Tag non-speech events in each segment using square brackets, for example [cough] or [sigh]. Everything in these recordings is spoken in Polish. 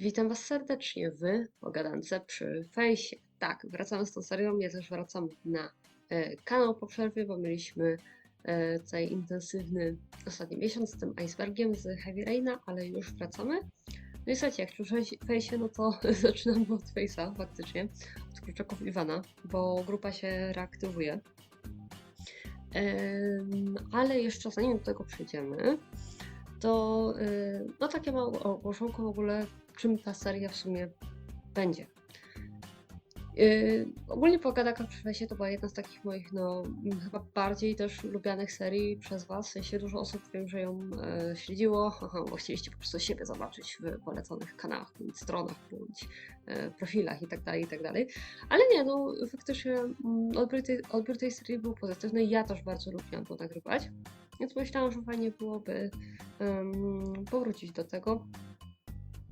Witam Was serdecznie w pogadance przy fejsie. Tak, wracamy z tą serią, ja też wracam na e, kanał po przerwie, bo mieliśmy e, tutaj intensywny ostatni miesiąc z tym icebergiem z Heavy Raina, ale już wracamy. No i słuchajcie, jak już fejsie, no to [laughs] zaczynamy od fejsa faktycznie, od kurczaków Iwana, bo grupa się reaktywuje. Em, ale jeszcze zanim do tego przejdziemy, to y, no takie małe ogłoszonko w ogóle, czym ta seria w sumie będzie. Yy, ogólnie Pogadaka przy Fesie to była jedna z takich moich, no chyba bardziej też lubianych serii przez Was, w sensie dużo osób wiem, że ją e, śledziło, haha, bo chcieliście po prostu siebie zobaczyć w poleconych kanałach, bądź stronach, bądź e, profilach itd., itd. Ale nie, no faktycznie mm, odbiór tej, odbiór tej serii był pozytywny, ja też bardzo lubiłam to nagrywać, więc myślałam, że fajnie byłoby em, powrócić do tego.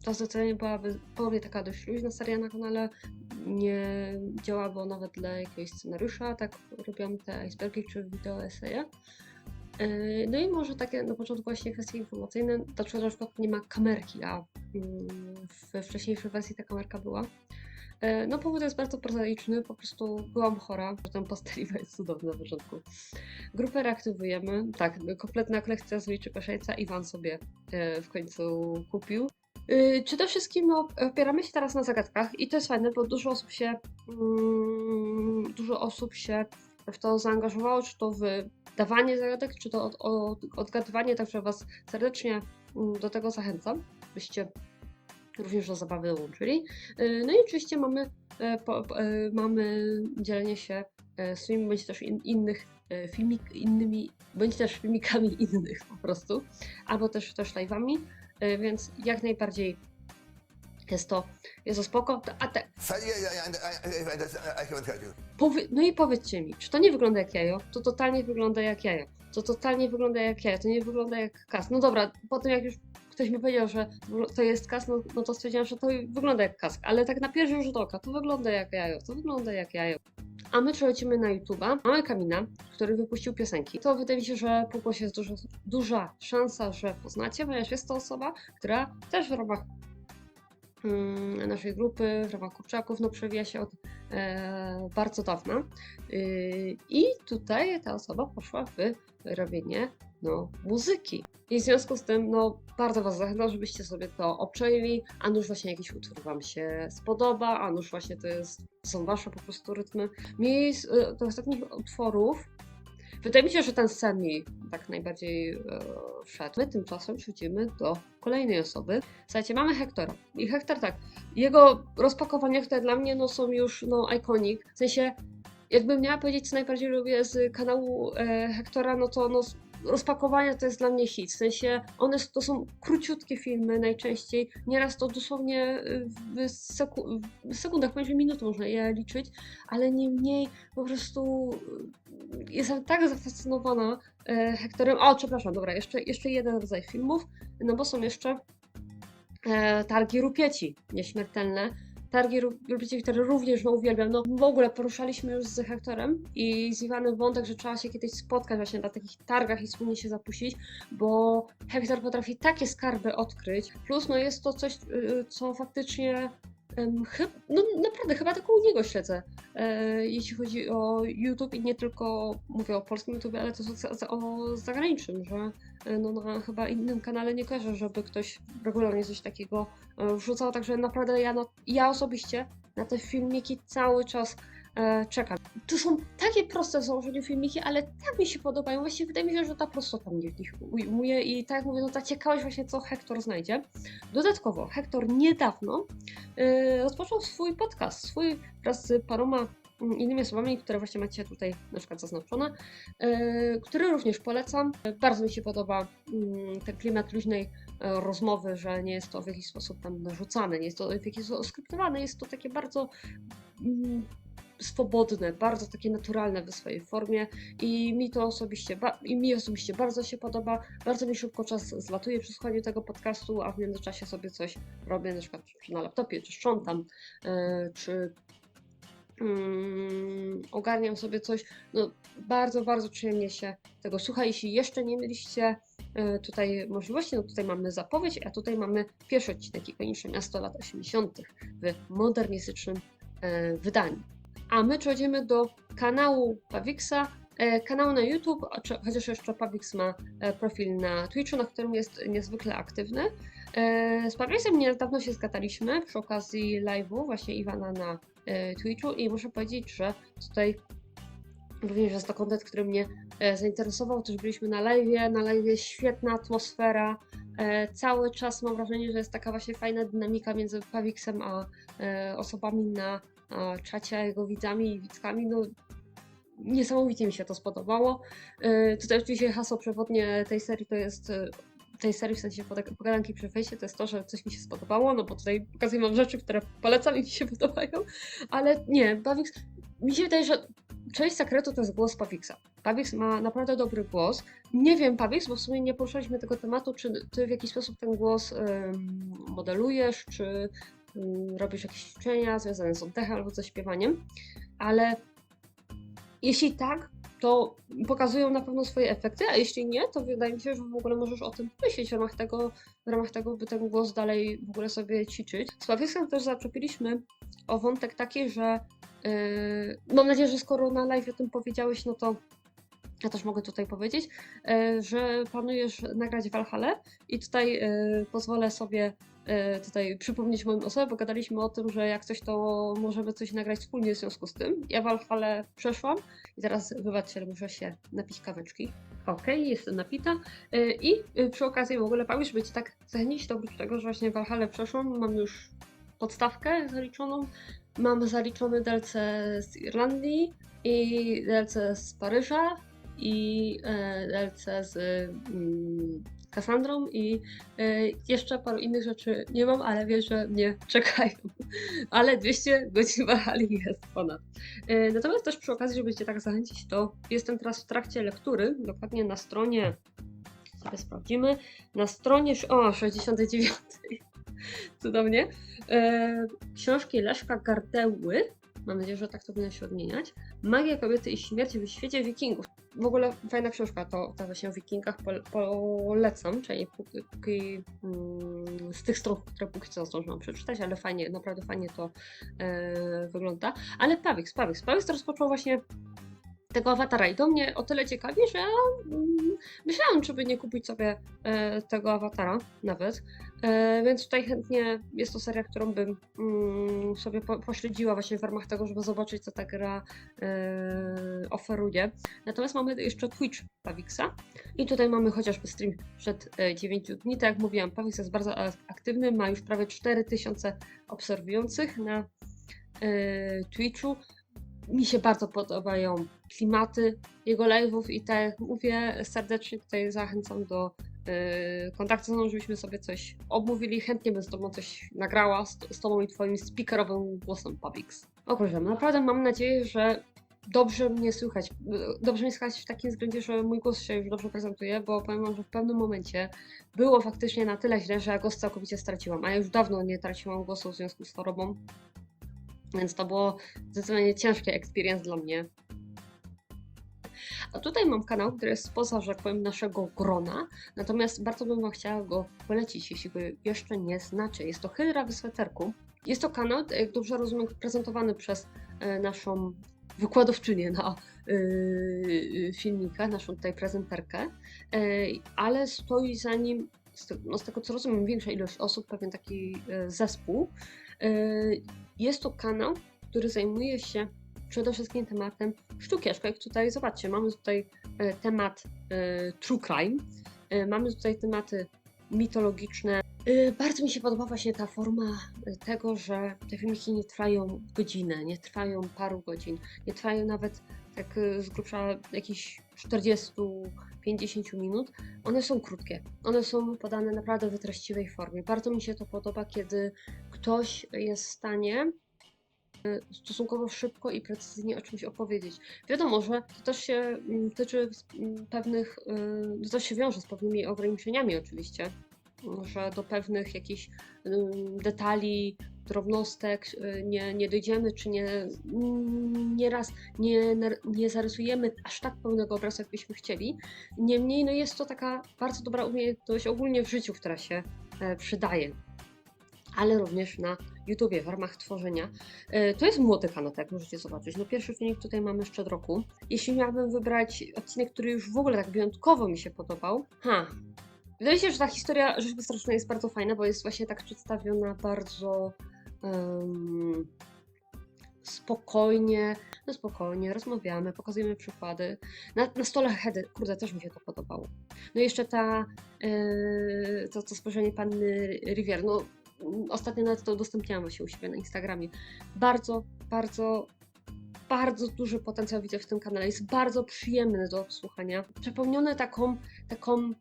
To zdecydowanie byłaby mnie taka dość luźna seria na kanale. Nie działało nawet dla jakiegoś scenariusza, tak robiłam te icebergi czy wideo eseje. Yy, No i może takie na początku właśnie kwestie informacyjne, dlaczego na przykład nie ma kamerki, a mm, we wcześniejszej wersji ta kamerka była. Yy, No powód jest bardzo prozaiczny, po prostu byłam chora, potem posteliwa [laughs] jest cudowna na początku. Grupę reaktywujemy, tak, kompletna kolekcja z Wilczego Szejca Iwan sobie yy, w końcu kupił. Yy, Przede wszystkim no, opieramy się teraz na zagadkach i to jest fajne, bo dużo osób się mm, dużo osób się w to zaangażowało, czy to w dawanie zagadek, czy to od, od, odgadywanie, także Was serdecznie mm, do tego zachęcam, byście również do zabawy dołączyli. Yy, No i oczywiście mamy, e, po, e, mamy dzielenie się e, swoimi bądź też in, innych filmik, innymi, bądź też filmikami [laughs] innych po prostu, albo też też live'ami. Y, więc jak najbardziej jest to, jest to spoko. To- A te, powie, no i powiedzcie mi, czy to nie wygląda jak jajo? To totalnie wygląda jak jajo. To totalnie wygląda jak jajo, to nie wygląda jak kas. No dobra, po tym jak już ktoś mi powiedział, że to jest kas, no, no to stwierdziłam, że to wygląda jak kask, ale tak na pierwszy rzut oka, to wygląda jak jajo, to wygląda jak jajo. A my przechodzimy na YouTube'a. Mamy Kamina, który wypuścił piosenki. To wydaje mi się, że po głosie jest duża szansa, że poznacie, ponieważ jest to osoba, która też w ramach mm, naszej grupy, w ramach kurczaków, no przewija się od e, bardzo dawna. Yy, I tutaj ta osoba poszła w robienie no, muzyki. I w związku z tym, no, bardzo Was zachęcam, żebyście sobie to obczajili, a nuż właśnie jakiś utwór Wam się spodoba, a nuż właśnie to jest, są Wasze po prostu rytmy. Mi z e, tych ostatnich utworów Wydaje mi się, że ten sen mi tak najbardziej e, wszedł. My tymczasem przechodzimy do kolejnej osoby. Słuchajcie, mamy Hektora. I Hektor tak, jego rozpakowania, które dla mnie no, są już no, iconic. W sensie, jakbym miała powiedzieć, co najbardziej lubię z kanału e, Hektora, no to no, rozpakowania to jest dla mnie hit. W sensie, one to są króciutkie filmy najczęściej. Nieraz to dosłownie e, w, seku- w sekundach, poniżej minuty można je liczyć, ale niemniej po prostu e, jestem tak zafascynowana e, Hektorem. O, przepraszam, dobra, jeszcze, jeszcze jeden rodzaj filmów, no bo są jeszcze e, targi rupieci nieśmiertelne. Targi rupieci, które również uwielbiam. No w ogóle poruszaliśmy już z Hektorem i z Iwanem wątek, że trzeba się kiedyś spotkać właśnie na takich targach i wspólnie się zapuścić, bo Hektor potrafi takie skarby odkryć. Plus no jest to coś, y, co faktycznie no naprawdę, chyba tylko u niego śledzę, e, jeśli chodzi o YouTube i nie tylko mówię o polskim YouTube, ale też o, o zagranicznym, że e, no, na chyba innym kanale nie kojarzę, żeby ktoś regularnie coś takiego e, wrzucał, także naprawdę ja, no, ja osobiście na te filmiki cały czas czekam. To są takie proste w założeniu filmiki, ale tak mi się podobają, właśnie wydaje mi się, że ta prostota mnie w nich ujmuje i tak jak mówię, no ta ciekawość właśnie co Hektor znajdzie. Dodatkowo Hektor niedawno yy, rozpoczął swój podcast, swój wraz z paroma mm, innymi osobami, które właśnie macie tutaj na przykład zaznaczone, yy, który również polecam. Bardzo mi się podoba mm, ten klimat luźnej e, rozmowy, że nie jest to w jakiś sposób tam narzucane, nie jest to w jakiś sposób skryptowane, jest to takie bardzo mm, swobodne, bardzo takie naturalne w swojej formie i mi to osobiście, i mi osobiście bardzo się podoba, bardzo mi szybko czas zlatuje przy słuchaniu tego podcastu, a w międzyczasie sobie coś robię, na przykład na laptopie, czy sprzątam, e, czy mm, ogarniam sobie coś. No, bardzo, bardzo przyjemnie się tego słucha. Jeśli jeszcze nie mieliście e, tutaj możliwości. No tutaj mamy zapowiedź, a tutaj mamy pierwszy odcinek Ikoniczne Miasto lat 80. w modernistycznym e, wydaniu. A my przechodzimy do kanału Pawiksa, e, kanału na YouTube, chociaż jeszcze Pawix ma e, profil na Twitchu, na którym jest niezwykle aktywny. E, Z Pawiksem niedawno się zgadaliśmy przy okazji live'u właśnie Iwana na Twitchu i muszę powiedzieć, że tutaj również jest to content, który mnie zainteresował. Też byliśmy na live'ie, na live'ie świetna atmosfera. Cały czas mam wrażenie, że jest taka właśnie fajna dynamika między Pawiksem a osobami na a, czacie, a jego widzami i widzkami. No, niesamowicie mi się to spodobało. E, Tutaj oczywiście hasło przewodnie tej serii to jest e, tej serii, w sensie pogadanki przy fejsie, to jest to, że coś mi się spodobało, no bo tutaj pokazuję wam rzeczy, które polecam i mi się [laughs] podobają, ale nie, Pawix, mi się wydaje, że część sekretu to jest głos Pawiksa. Pawix ma naprawdę dobry głos. Nie wiem, Pawix, bo w sumie nie poruszaliśmy tego tematu, czy ty w jakiś sposób ten głos ym, modelujesz, czy robisz jakieś ćwiczenia związane z oddechem albo ze śpiewaniem, ale jeśli tak, to pokazują na pewno swoje efekty, a jeśli nie, to wydaje mi się, że w ogóle możesz o tym myśleć w ramach tego, w ramach tego by ten głos dalej w ogóle sobie ćwiczyć. Z Pawiksem też zaczepiliśmy o wątek taki, że yy, mam nadzieję, że skoro na live o tym powiedziałeś, no to ja też mogę tutaj powiedzieć, yy, że planujesz nagrać Valhalla i tutaj yy, pozwolę sobie tutaj przypomnieć moją osobę, bo gadaliśmy o tym, że jak coś to możemy coś nagrać wspólnie w związku z tym. Ja Valhalla przeszłam i teraz wybaczcie, muszę się napić kaweczki. Okej, jestem napita. Yy, I yy, przy okazji w ogóle Paweł, żeby Ci tak zachęcić, oprócz tego, że właśnie Valhalla przeszłam, mam już podstawkę zaliczoną, mam zaliczony DLC z Irlandii i DLC z Paryża i e, DLC z mm, I e, jeszcze paru innych rzeczy nie mam, ale wiem, że mnie czekają. [laughs] Ale 200 godzin Valhalla jest ponad. E, Natomiast też przy okazji, żeby Cię tak zachęcić, to jestem teraz w trakcie lektury, dokładnie na stronie, sobie sprawdzimy, na stronie, o, 69, [laughs] cudownie, e, książki Leszka Gardeły, mam nadzieję, że tak to powinno się odmieniać, Magia kobiety i śmierć w świecie wikingów. W ogóle fajna książka, to, to właśnie o wikingach pole- polecam, czyli póki, mm, z tych stron, które póki co zdążyłam przeczytać, ale fajnie, naprawdę fajnie to e, wygląda. Ale Pawiks, Pawiks, Pawiks rozpoczął właśnie tego awatara i to mnie o tyle ciekawi, że mm, myślałam, czy by nie kupić sobie e, tego awatara nawet, więc tutaj chętnie jest to seria, którą bym mm, sobie po, pośledziła właśnie w ramach tego, żeby zobaczyć, co ta gra e, oferuje. Natomiast mamy jeszcze Twitch Pawiksa i tutaj mamy chociażby stream przed e, 9 dni. Tak jak mówiłam, Pawix jest bardzo aktywny, ma już prawie 4000 obserwujących na e, Twitchu. Mi się bardzo podobają klimaty jego live'ów i tak jak mówię, serdecznie tutaj zachęcam do yy, kontaktu ze mną, żebyśmy sobie coś omówili. Chętnie bym z Tobą coś nagrała, z, Tobą i Twoim speakerowym głosem Pawix. Ogrzeżam. Naprawdę mam nadzieję, że dobrze mnie słychać. Yy, Dobrze mnie słychać w takim względzie, że mój głos się już dobrze prezentuje, bo powiem Wam, że w pewnym momencie było faktycznie na tyle źle, że ja głos całkowicie straciłam, a ja już dawno nie traciłam głosu w związku z chorobą. Więc to było zdecydowanie ciężki experience dla mnie. A tutaj mam kanał, który jest spoza, że tak powiem, naszego grona, natomiast bardzo bym chciała go polecić, jeśli go jeszcze nie znacie. Jest to Hydra w sweterku. Jest to kanał, jak dobrze rozumiem, prezentowany przez e, naszą wykładowczynię na yy, filmikach, naszą tutaj prezenterkę, e, ale stoi za nim, z, no z tego co rozumiem, większa ilość osób, pewien taki e, zespół. E, jest to kanał, który zajmuje się przede wszystkim tematem sztuki, aczkolwiek tutaj zobaczcie, mamy tutaj e, temat e, true crime, e, mamy tutaj tematy mitologiczne. Bardzo mi się podoba właśnie ta forma tego, że te filmiki nie trwają godzinę, nie trwają paru godzin, nie trwają nawet tak z grubsza jakichś 40-50 minut. One są krótkie, one są podane naprawdę w treściwej formie. Bardzo mi się to podoba, kiedy ktoś jest w stanie stosunkowo szybko i precyzyjnie o czymś opowiedzieć. Wiadomo, że to też się mm, tyczy mm, pewnych, y, to też się wiąże z pewnymi ograniczeniami oczywiście, że do pewnych jakichś ym, detali drobnostek y, nie, nie dojdziemy, czy nie, mm, nieraz nie, nie zarysujemy aż tak pełnego obrazu, jakbyśmy chcieli. Niemniej no jest to taka bardzo dobra umiejętność ogólnie w życiu, która się e, przydaje. Ale również na YouTubie w ramach tworzenia. E, To jest tak jak możecie zobaczyć. No pierwszy filmik tutaj mamy sprzed roku. Jeśli miałabym wybrać odcinek, który już w ogóle tak wyjątkowo mi się podobał, ha, Wydaje się, że ta historia Rzeźby Strasznej jest bardzo fajna, bo jest właśnie tak przedstawiona bardzo em, spokojnie, no spokojnie, rozmawiamy, pokazujemy przykłady. Na, na stole Hedy, kurde, też mi się to podobało. No i jeszcze ta, e, to, to spojrzenie panny Rivier, no ostatnio nawet to udostępniałam właśnie u siebie na Instagramie. Bardzo, bardzo bardzo duży potencjał widzę w tym kanale. Jest bardzo przyjemny do odsłuchania. Przepełniony taką, taką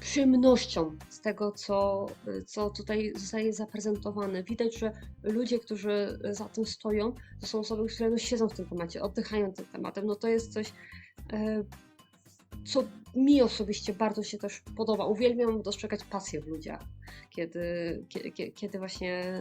przyjemnością z tego, co, co tutaj zostaje zaprezentowane. Widać, że ludzie, którzy za tym stoją, to są osoby, które no siedzą w tym temacie, oddychają tym tematem. No to jest coś, e, co mi osobiście bardzo się też podoba. Uwielbiam dostrzegać pasję w ludziach, kiedy, kiedy, kiedy właśnie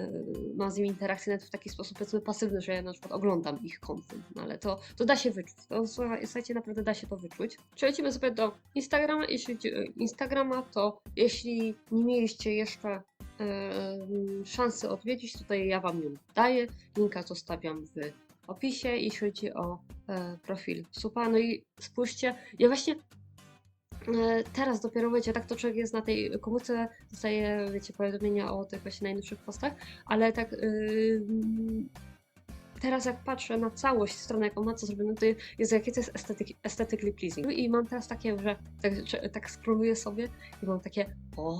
mam z nimi interakcję nawet w taki sposób powiedzmy pasywny, że ja na przykład oglądam ich content, no ale to, to da się wyczuć. To słuchaj- słuchajcie, naprawdę da się to wyczuć. Przechodzimy sobie do Instagrama. Jeśli Instagrama, to jeśli nie mieliście jeszcze e, szansy odwiedzić, tutaj ja Wam ją daję. Linka zostawiam w opisie, jeśli chodzi o e, profil Supa. No i spójrzcie, ja właśnie e, teraz dopiero, wiecie, tak to człowiek jest na tej komórce, dostaje, wiecie, powiadomienia o tych właśnie najnowszych postach, ale tak yy, teraz jak patrzę na całość strony, jaką ma co zrobione, to jest jakie to jest aesthetic, aesthetically pleasing. I mam teraz takie, że tak, tak sobie i mam takie o,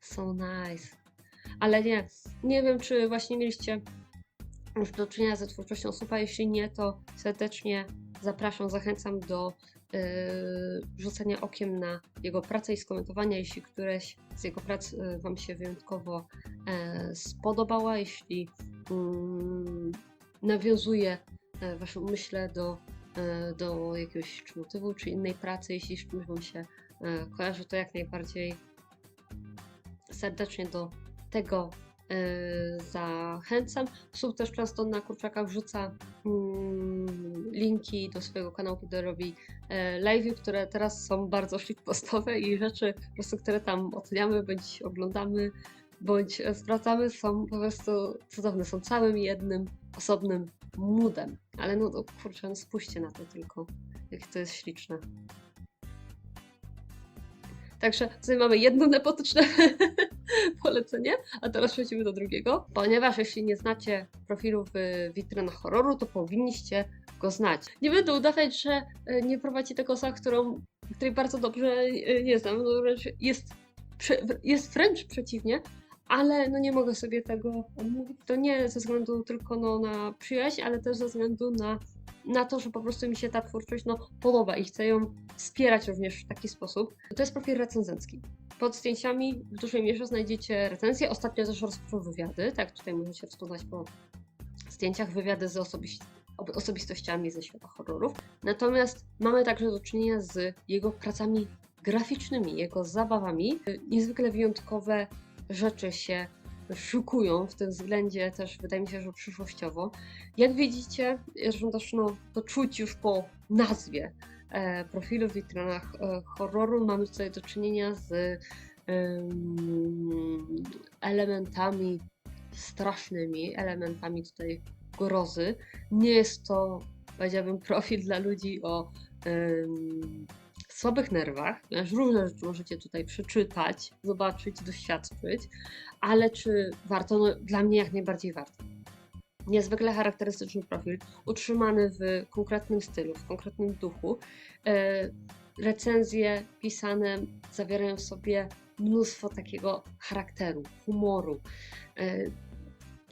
so nice. Ale nie, nie wiem, czy właśnie mieliście już do czynienia ze twórczością Supa. Jeśli nie, to serdecznie zapraszam, zachęcam do yy, rzucenia okiem na jego pracę i skomentowania, jeśli któreś z jego prac yy, Wam się wyjątkowo e, spodobała, jeśli mm, nawiązuje e, Waszą myślę do, e, do jakiegoś czy motywu, czy innej pracy, jeśli z czymś Wam się e, kojarzy, to jak najbardziej serdecznie do tego zachęcam. Sub też często na kurczaka wrzuca mm, linki do swojego kanału, kiedy robi e, live, które teraz są bardzo shitpostowe i rzeczy, po prostu, które tam oceniamy, bądź oglądamy, bądź e, sprawdzamy, są po prostu cudowne, są całym jednym osobnym moodem. Ale no to, kurczę, no spójrzcie na to tylko, jak to jest śliczne. Także tutaj mamy jedno nepotyczne [laughs] [laughs] polecenie, a teraz przechodzimy do drugiego. Ponieważ jeśli nie znacie profilu w witrynach horroru, to powinniście go znać. Nie będę udawać, że e, nie prowadzi tego osoba, którą, której bardzo dobrze e, nie znam. No, jest, jest wręcz przeciwnie, ale no nie mogę sobie tego odmówić. To nie ze względu tylko no, na przyjaźń, ale też ze względu na, na to, że po prostu mi się ta twórczość no, podoba i chcę ją wspierać również w taki sposób. To jest profil recenzencki. Pod zdjęciami w dużej mierze znajdziecie recenzje. Ostatnio też rozpoczął wywiady, tak tutaj możecie rozpoznać po zdjęciach wywiady z osobiś- ob- osobistościami ze świata horrorów. Natomiast mamy także do czynienia z jego pracami graficznymi, jego zabawami. Niezwykle wyjątkowe rzeczy się szykują w tym względzie też wydaje mi się, że przyszłościowo. Jak widzicie, zresztą też no, to czuć już po nazwie profilu w witrynach e, horroru, mamy tutaj do czynienia z em, elementami strasznymi, elementami tutaj grozy. Nie jest to, powiedziałabym, profil dla ludzi o słabych nerwach, ponieważ różne rzeczy możecie tutaj przeczytać, zobaczyć, doświadczyć, ale czy warto? No, dla mnie jak najbardziej warto. Niezwykle charakterystyczny profil, utrzymany w konkretnym stylu, w konkretnym duchu. E, recenzje pisane zawierają w sobie mnóstwo takiego charakteru, humoru. E,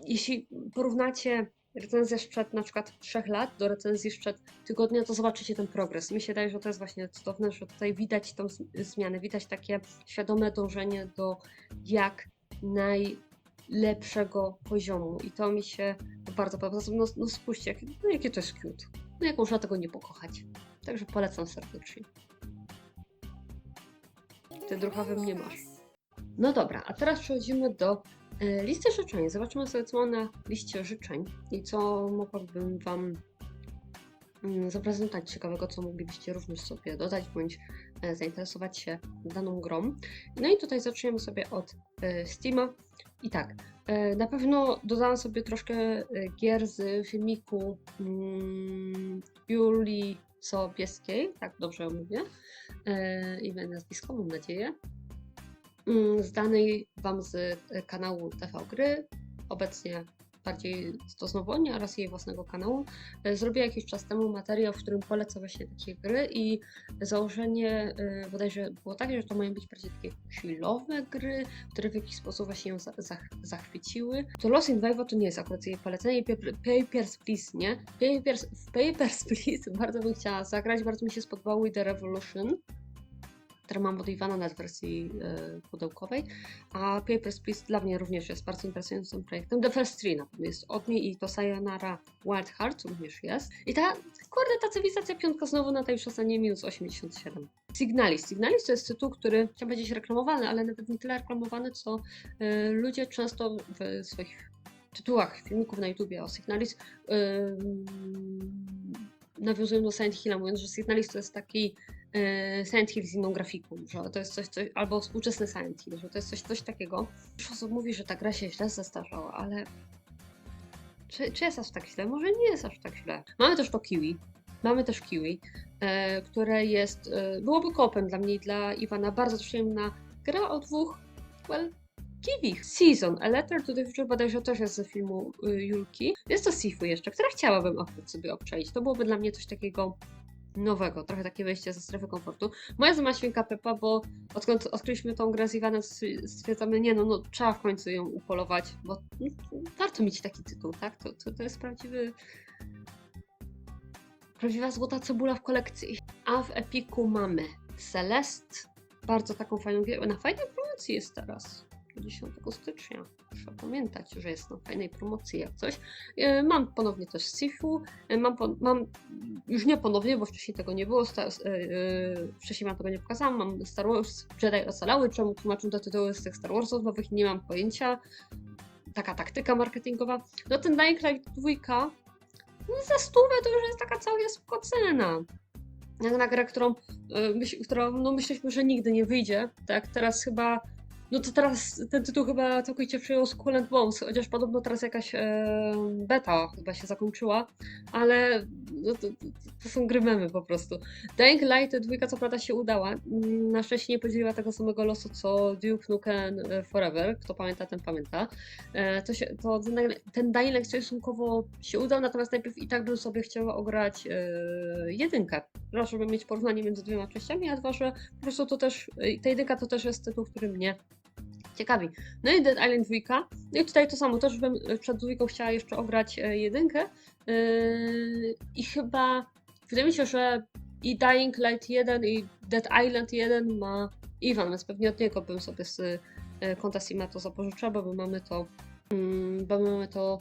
jeśli porównacie recenzję sprzed na przykład trzech lat do recenzji sprzed tygodnia, to zobaczycie ten progres. Mi się daje, że to jest właśnie cudowne, że tutaj widać tą zmianę, widać takie świadome dążenie do jak najlepszego poziomu i to mi się bardzo podoba. No, no spójrzcie, no jakie to jest cute. No jak można tego nie pokochać. Także polecam serdecznie. Ty druchawym nie masz. No dobra, a teraz przechodzimy do E, Listę życzeń. Zobaczymy sobie, co na liście życzeń i co mogłabym Wam mm, zaprezentować ciekawego, co moglibyście również sobie dodać bądź e, zainteresować się daną grą. No i tutaj zaczniemy sobie od e, Steama. I tak, e, na pewno dodałam sobie troszkę e, gier z filmiku mm, Julii Sobieskiej, tak dobrze mówię, e, imię nazwisko, mam nadzieję, mm, znanej Wam z e, kanału TV Gry, obecnie bardziej oni oraz jej własnego kanału. E, Zrobiła jakiś czas temu materiał, w którym poleca właśnie takie gry i założenie e, bodajże było takie, że to mają być bardziej takie chwilowe gry, które w jakiś sposób właśnie ją za, zach, zachwyciły. To Lost in Vivo to nie jest akurat jej polecenie i Paper- Papers, Please, nie? Papers, Papers, [laughs] Please bardzo bym chciała zagrać, bardzo mi się spodobały The Revolution które mam od Iwana nawet w wersji e, pudełkowej, a Papers, Please dla mnie również jest bardzo interesującym projektem. The First Three na pewno jest od niej i to Sayonara Wild Hearts również jest. I ta, kurde, ta cywilizacja piątka znowu na tej przesanie minus 87. Signalis. Signalis to jest tytuł, który chciał powiedzieć reklamowany, ale nawet nie tyle reklamowany, co e, ludzie często w swoich tytułach filmików na YouTubie o Signalis nawiązują do Silent Hilla, mówiąc, że Signalis to jest taki Silent Hill z inną grafiką, że to jest coś, coś albo współczesny Silent Hill, że to jest coś, coś takiego. Dużo osób mówi, że ta gra się źle zestarzała, ale czy, czy jest aż tak źle? Może nie jest aż tak źle. Mamy też to Kiwi. Mamy też Kiwi, e, które jest, e, byłoby kopem dla mnie i dla Iwana. Bardzo przyjemna gra o dwóch, well, Kiwi. Season, A Letter to the Future bodajże też jest ze filmu y, Julki. Jest to Sifu jeszcze, które chciałabym sobie obczaić. To byłoby dla mnie coś takiego nowego, trochę takie wejście ze strefy komfortu. Moja zama świnka Pepa, bo odkąd odkryliśmy tą grę z Iwanem, stwi- stwierdzamy, nie no, no trzeba w końcu ją upolować, bo warto mieć taki tytuł, tak? To, to, to jest prawdziwy prawdziwa złota cebula w kolekcji. A w Epiku mamy Celeste, bardzo taką fajną na fajnej promocji jest teraz. 10 stycznia. Trzeba pamiętać, że jest na fajnej promocji jak coś. E, Mam ponownie też Sifu. E, Mam, mam już nie ponownie, bo wcześniej tego nie było. Sta, e, e, wcześniej wam tego nie pokazałam. Mam Star Wars Jedi Ocalały. Czemu tłumaczą te tytuły z tych Star Warsów nowych? Nie mam pojęcia. Taka taktyka marketingowa. No ten Dying Light 2 no za stówę to już jest taka całkiem spoko cena. Na grę, którą, e, myśl, którą no myśleliśmy, że nigdy nie wyjdzie. Tak, teraz chyba no to teraz ten tytuł chyba całkowicie przyjął Skull Bones, chociaż podobno teraz jakaś e, beta chyba się zakończyła, ale no to, to, są gry memy po prostu. Dying Light dwójka co prawda się udała, na szczęście nie podzieliła tego samego losu co Duke Nukem e, Forever, kto pamięta ten pamięta. E, to się, to ten, ten Dying Light stosunkowo się udał, natomiast najpierw i tak bym sobie chciała ograć e, jedynkę, żeby mieć porównanie między dwiema częściami, a dwa, że po prostu to też, e, ta jedynka to też jest tytuł, który mnie ciekawi. No i Dead Island 2. No i tutaj to samo, też bym e, przed dwójką chciała jeszcze ograć e, jedynkę. Yy, I chyba wydaje mi się, że i Dying Light 1 i Dead Island 1 ma Iwan, więc pewnie od niego bym sobie z e, konta Sima to zapożyczyła, bo my mamy to, mm, bo my mamy to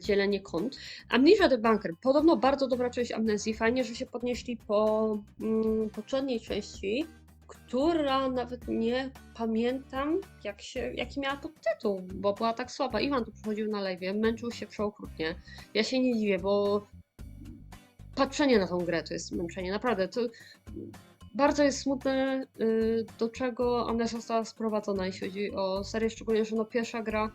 dzielenie kont. Amnesia the Bunker. Podobno bardzo dobra część amnezji. Fajnie, że się podnieśli po mm, poprzedniej części która nawet nie pamiętam, jak się, jaki miała podtytuł, bo była tak słaba. Iwan tu przychodził na live, męczył się przeokrutnie. Ja się nie dziwię, bo patrzenie na tą grę to jest męczenie, naprawdę. To bardzo jest smutne, y, do czego Amnesia została sprowadzona, jeśli chodzi o serię, szczególnie, że no pierwsza gra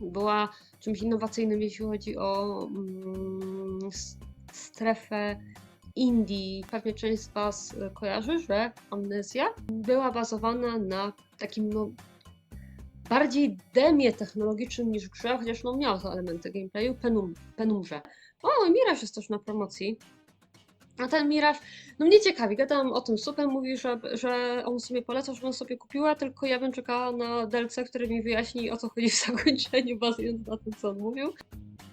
była czymś innowacyjnym, jeśli chodzi o mm, strefę Indii. Pewnie część z Was y, kojarzy, że Amnezja była bazowana na takim no, bardziej demie technologicznym niż grze, chociaż no miała to elementy gameplayu, penum, penumrze. O, Miraż jest też na promocji. A ten Miraż, no mnie ciekawi, gadałam o tym supem, mówi, że, że on sobie poleca, żebym sobie kupiła, tylko ja bym czekała na DLC, który mi wyjaśni o co chodzi w zakończeniu, bazując na tym, co on mówił.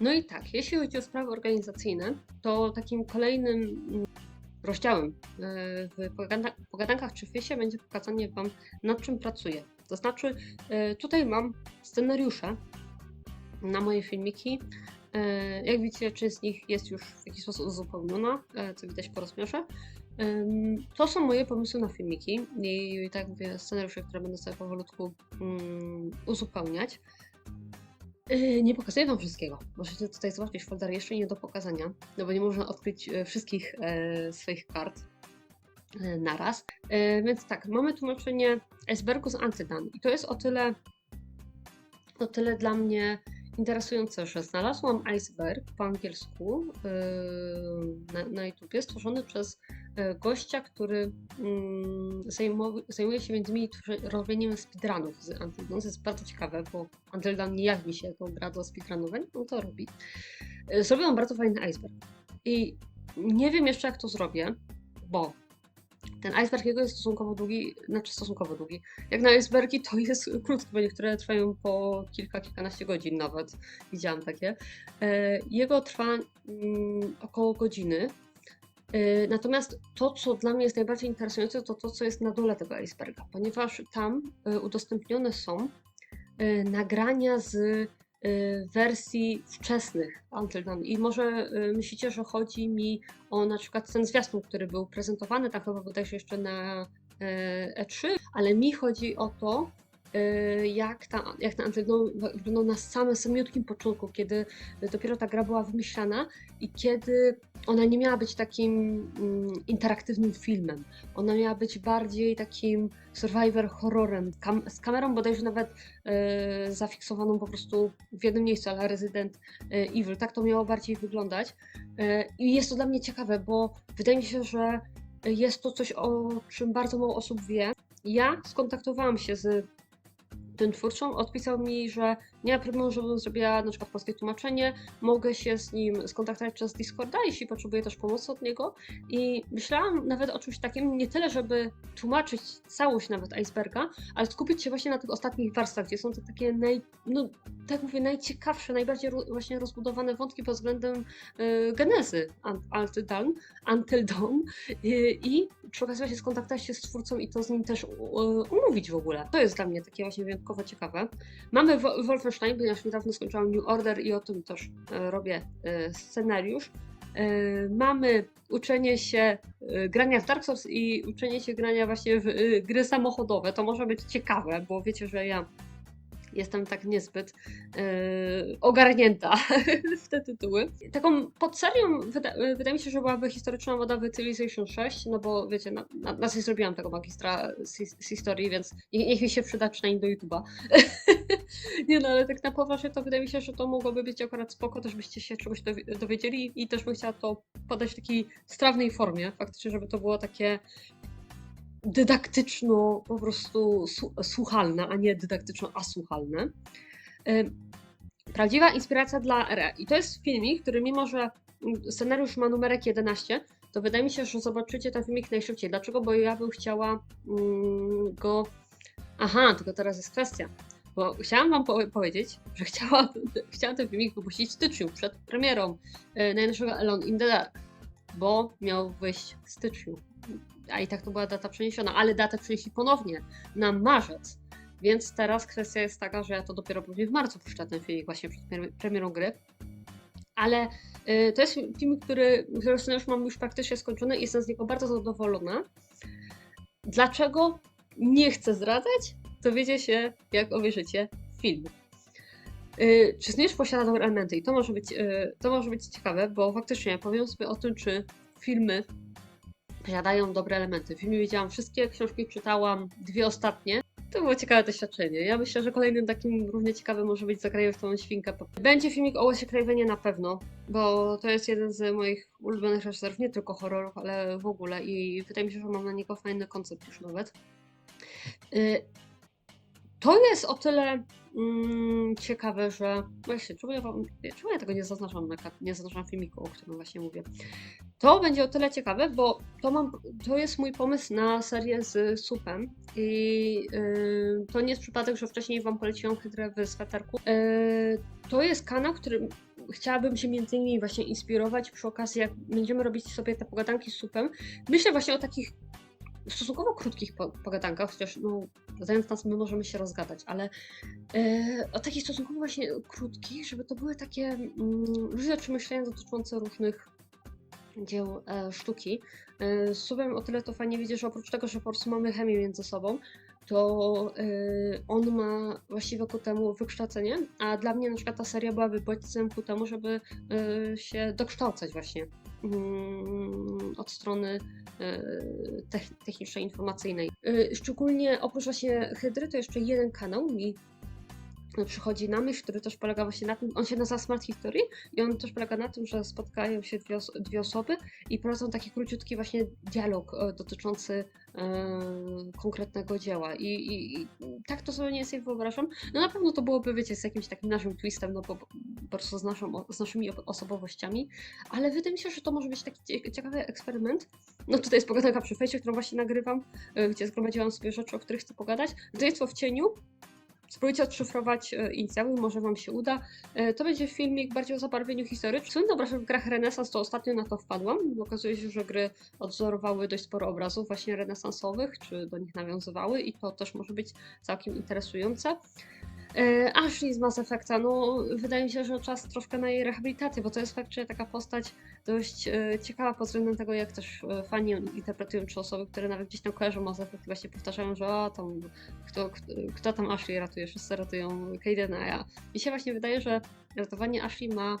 No i tak, jeśli chodzi o sprawy organizacyjne, to takim kolejnym mm, rozdziałem e, w pogada- pogadankach czy wysie będzie pokazanie Wam, nad czym pracuję. To znaczy, e, tutaj mam scenariusze na moje filmiki. E, Jak widzicie, część z nich jest już w jakiś sposób uzupełniona, co widać po rozmiarze. To są moje pomysły na filmiki i tak mówię, scenariusze, które będę sobie powolutku mm, uzupełniać. Yy, Nie pokazuję Wam wszystkiego. Możecie tutaj zobaczyć folder jeszcze nie do pokazania, no bo nie można odkryć e, wszystkich e, swoich kart e, naraz. Więc tak, mamy tłumaczenie icebergu z Antydan i to jest o tyle, o tyle dla mnie interesujące, że znalazłam iceberg po angielsku yy, na, na stworzony przez e, gościa, który mm, zajmuje się między innymi robieniem speedrunów z Until. To jest bardzo ciekawe, bo Until nie jawi się jako gra do speedrunowań, on to robi. E, Zrobił on bardzo fajny iceberg. I nie wiem jeszcze jak to zrobię, bo ten iceberg jego jest stosunkowo długi, znaczy stosunkowo długi. Jak na icebergi to jest krótki, bo niektóre trwają po kilka, kilkanaście godzin nawet. Widziałam takie. E, Jego trwa mm, około godziny. E, Natomiast to, co dla mnie jest najbardziej interesujące, to to, co jest na dole tego iceberga, ponieważ tam e, udostępnione są nagrania z wersji wczesnych Until Dawn. I może e, myślicie, że chodzi mi o na przykład ten zwiastun, który był prezentowany, tak chyba bodajże jeszcze na e, E3, ale mi chodzi o to, jak ta, jak ta Until wyglądał na samym samiutkim początku, kiedy dopiero ta gra była wymyślana i kiedy ona nie miała być takim mm, interaktywnym filmem. Ona miała być bardziej takim survivor horrorem, kam z kamerą bodajże nawet e, zafiksowaną po prostu w jednym miejscu, ale Resident e, Evil. Tak to miało bardziej wyglądać. E, I jest to dla mnie ciekawe, bo wydaje mi się, że jest to coś, o czym bardzo mało osób wie. Ja skontaktowałam się z tym twórcą, odpisał mi, że nie ma problemu, żebym zrobiła na przykład polskie tłumaczenie, mogę się z nim skontaktować przez Discorda, jeśli potrzebuję też pomocy od niego. I myślałam nawet o czymś takim, nie tyle, żeby tłumaczyć całość nawet iceberga, ale skupić się właśnie na tych ostatnich warstwach, gdzie są te takie naj, no, tak mówię, najciekawsze, najbardziej właśnie rozbudowane wątki pod względem y, genezy Until Dawn, Until Dawn y, i przy okazji skontaktować się z twórcą i to z nim też umówić w ogóle. To jest dla mnie takie właśnie wyjątkowo ciekawe. Mamy Wo- Wolfenstein, ponieważ niedawno skończyłam New Order i o tym też e, robię e, scenariusz. E, Mamy uczenie się grania w Dark Souls i uczenie się grania właśnie w gry samochodowe. To może być ciekawe, bo wiecie, że ja jestem tak niezbyt e, ogarnięta [laughs] w te tytuły. Taką podserią wyda, wydaje mi się, że byłaby historyczna woda w Civilization 6, no bo wiecie, na, na, na coś zrobiłam tego magistra z, z historii, więc niech, niech mi się przyda przynajmniej do YouTube'a. [laughs] Nie no, ale tak na poważnie to wydaje mi się, że to mogłoby być akurat spoko, też byście się czegoś dowi- dowiedzieli i też bym chciała to podać w takiej strawnej formie, faktycznie, żeby to było takie dydaktyczno po prostu słuchalne, a nie dydaktyczno-asłuchalne. Prawdziwa inspiracja dla RE. I to jest filmik, który mimo, że scenariusz ma numerek 11, to wydaje mi się, że zobaczycie ten filmik najszybciej. Dlaczego? Bo ja bym chciała mm, go... Aha, tylko teraz jest kwestia. Bo chciałam wam po- powiedzieć, że chciała, [laughs] chciałam ten filmik wypuścić w styczniu, przed premierą e, najnowszego Alone in the Dark, bo miał wyjść w styczniu. A i tak to była data przeniesiona, ale datę przenieśli ponownie na marzec. Więc teraz kwestia jest taka, że ja to dopiero pewnie w marcu puszczę ten filmik właśnie przed premier- premierą gry. Ale y, to jest film, który, którego scenariusz mam już praktycznie skończony i jestem z niego bardzo zadowolona. Dlaczego nie chcę zdradzać? Dowiecie się, jak obejrzycie film. Y, czy scenariusz posiada dobre elementy? I to może być, y, to może być ciekawe, bo faktycznie powiem sobie o tym, czy filmy posiadają dobre elementy. W filmie widziałam wszystkie, książki czytałam, dwie ostatnie. To było ciekawe doświadczenie. Ja myślę, że kolejnym takim równie ciekawym może być Zagrajmy w tą świnkę. Będzie filmik o Wesie Cravenie na pewno, bo to jest jeden z moich ulubionych reżyserów, nie tylko horrorów, ale w ogóle i wydaje mi się, że mam na niego fajny koncept już nawet. Y, To jest o tyle mm, ciekawe, że właśnie, czemu ja, wam, czemu ja tego nie zaznaczam na nie zaznaczam filmiku, o którym właśnie mówię. To będzie o tyle ciekawe, bo to, mam, to jest mój pomysł na serię z supem i yy, to nie jest przypadek, że wcześniej Wam poleciłam Hydrę w sweterku. Yy, to jest kanał, który chciałabym się między innymi właśnie inspirować przy okazji, jak będziemy robić sobie te pogadanki z supem. Myślę właśnie o takich stosunkowo krótkich po, pogadankach, chociaż no, znając nas my możemy się rozgadać, ale yy, o takich stosunkowo właśnie krótkich, żeby to były takie mm, różne przemyślenia dotyczące różnych dzieł e, sztuki. E, Subem o tyle to fajnie widzieć, że oprócz tego, że po prostu mamy chemię między sobą, to e, on ma właściwie ku temu wykształcenie, a dla mnie na przykład ta seria byłaby bodźcem ku temu, żeby e, się dokształcać właśnie od strony e, tech- technicznej, informacyjnej. E, Szczególnie oprócz właśnie Hydry to jeszcze jeden kanał mi przychodzi na myśl, który też polega właśnie na tym, on się nazywa Smart History i on też polega na tym, że spotkają się dwie, os- dwie osoby i prowadzą taki króciutki właśnie dialog e, dotyczący e, konkretnego dzieła I, i, i tak to sobie nie sobie wyobrażam. No na pewno to byłoby, wiecie, z jakimś takim naszym twistem, no po, po prostu z, naszą, z naszymi osobowościami, ale wydaje mi się, że to może być taki cie- ciekawy eksperyment. No tutaj jest pogadanka przy fejsie, którą właśnie nagrywam, e, gdzie zgromadziłam sobie rzeczy, o których chcę pogadać. Zajęstwo w cieniu, Spróbujcie odszyfrować e, inicjały, może Wam się uda. E, To będzie filmik bardziej o zabarwieniu historycznym. Słynny obraz w grach renesans, to ostatnio na to wpadłam. Okazuje się, że gry odwzorowały dość sporo obrazów właśnie renesansowych, czy do nich nawiązywały i to też może być całkiem interesujące. E, Ashley z Mass Effecta, no wydaje mi się, że czas troszkę na jej rehabilitację, bo to jest faktycznie taka postać dość e, ciekawa pod względem tego, jak też e, fani ją interpretują, czy osoby, które nawet gdzieś tam kojarzą Mass Effect, właśnie powtarzają, że o, tam, kto, kto, kto tam Ashley ratuje, wszyscy ratują Kaidena, a ja. Mi się właśnie wydaje, że ratowanie Ashley ma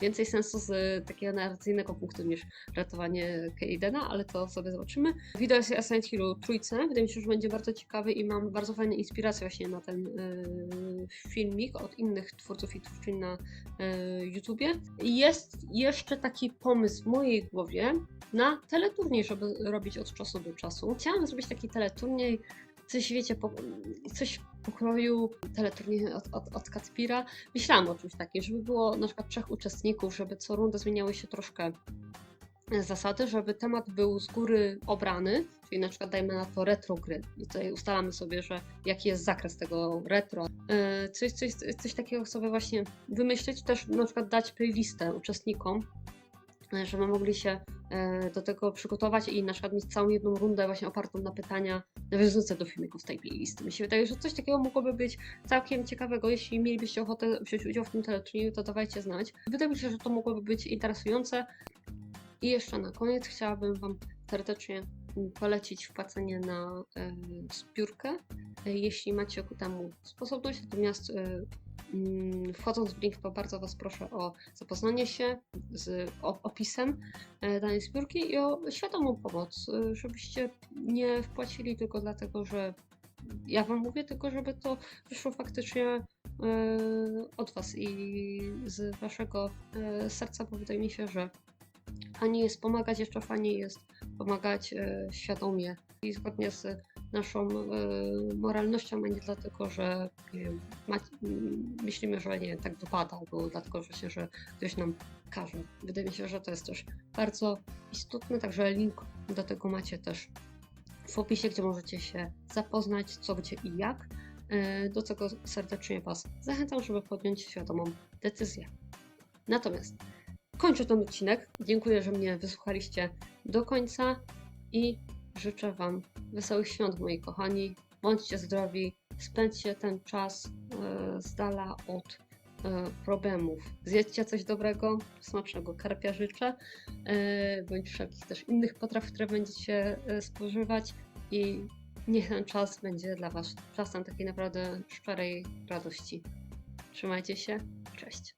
więcej sensu z takiego narracyjnego punktu niż ratowanie Kaidena, ale to sobie zobaczymy. Wideo o Silent Hillu trójce, wydaje mi się, że będzie bardzo ciekawy i mam bardzo fajne inspiracje właśnie na ten yy, filmik od innych twórców i twórczyń na yy, YouTubie. Jest jeszcze taki pomysł w mojej głowie na teleturniej, żeby robić od czasu do czasu. Chciałam zrobić taki teleturniej, coś wiecie, po, coś pokroju teleturniej od, od, od. Myślałam o czymś takim, żeby było na przykład trzech uczestników, żeby co rundę zmieniały się troszkę zasady, żeby temat był z góry obrany, czyli na przykład dajmy na to retro gry. I tutaj ustalamy sobie, że jaki jest zakres tego retro. E, Coś, coś, coś takiego sobie właśnie wymyślić, też na przykład dać playlistę uczestnikom, żeby mogli się e, do tego przygotować i na przykład mieć całą jedną rundę właśnie opartą na pytania nawiązujące do filmików tej playlisty. Mi się wydaje, że coś takiego mogłoby być całkiem ciekawego. Jeśli mielibyście ochotę wziąć udział w tym teleturnieju, to dawajcie znać. Wydaje mi się, że to mogłoby być interesujące. I jeszcze na koniec chciałabym Wam serdecznie polecić wpłacenie na e, zbiórkę. E, jeśli macie ku temu sposobność, natomiast e, mm, wchodząc w link, to bardzo Was proszę o zapoznanie się z opisem e, danej zbiórki i o świadomą pomoc, e, żebyście nie wpłacili tylko dlatego, że ja Wam mówię, tylko żeby to wyszło faktycznie e, od Was i z Waszego serca, bo wydaje mi się, że ani jest pomagać, jeszcze fajniej jest pomagać świadomie i zgodnie z naszą e, moralnością, a nie dlatego, że wiem, myślimy, że nie tak wypada, albo dlatego, że, się, że ktoś nam każe. Wydaje mi się, że to jest też bardzo istotne, także link do tego macie też w opisie, gdzie możecie się zapoznać, co, gdzie i jak. E, Do czego serdecznie Was zachęcam, żeby podjąć świadomą decyzję. Natomiast kończę ten odcinek. Dziękuję, że mnie wysłuchaliście do końca i życzę Wam wesołych świąt, moi kochani. Bądźcie zdrowi, spędźcie ten czas e, z dala od e, problemów. Zjedźcie coś dobrego, smacznego karpia życzę, e, bądź wszelkich też innych potraw, które będziecie spożywać i niech ten czas będzie dla Was czasem takiej naprawdę szczerej radości. Trzymajcie się, cześć.